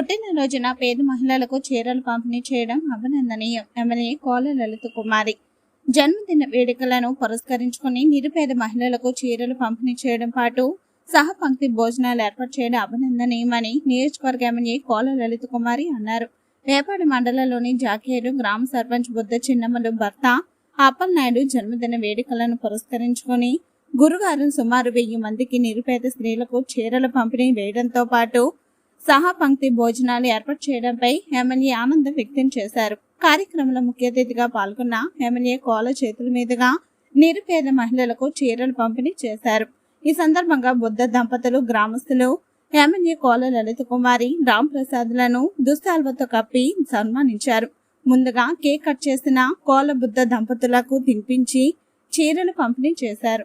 రోజున పేద మహిళలకు చీరలు పంపిణీ చేయడం అభినందనీయం. ఎమ్మెల్యే కోల లలిత కుమారి. జన్మదిన వేడుకలను పురస్కరించుకుని నిరుపేద మహిళలకు చీరలు పంపిణీ చేయడం పాటు సహపంక్తి భోజనాలు ఏర్పాటు చేయడం అభినందనీయమని నియోజకవర్గ ఎమ్మెల్యే కోల లలిత కుమారి అన్నారు. వేపాడి మండలంలోని జాకేరు గ్రామ సర్పంచ్ బుద్ధ చిన్నమ్మలు భర్త అప్పలనాయుడు జన్మదిన వేడుకలను పురస్కరించుకొని గురువారం సుమారు వెయ్యి మందికి నిరుపేద స్త్రీలకు చీరల పంపిణీ వేయడంతో పాటు సహా పంక్తి భోజనాలు ఏర్పాటు చేయడంపై ఎమ్మెల్యే ఆనందం వ్యక్తం చేశారు. కార్యక్రమంలో ముఖ్య అతిథిగా పాల్గొన్న ఎమ్మెల్యే కోల చేతుల మీదుగా నిరుపేద మహిళలకు చీరలు పంపిణీ చేశారు. ఈ సందర్భంగా బుద్ధ దంపతులు గ్రామస్తులు ఎమ్మెల్యే కోల లలిత కుమారి రామ్ ప్రసాద్లను దుస్తాల్వతో కప్పి సన్మానించారు. ముందుగా కేక్ కట్ చేసిన కోల బుద్ధ దంపతులకు తినిపించి చీరలు పంపిణీ చేశారు.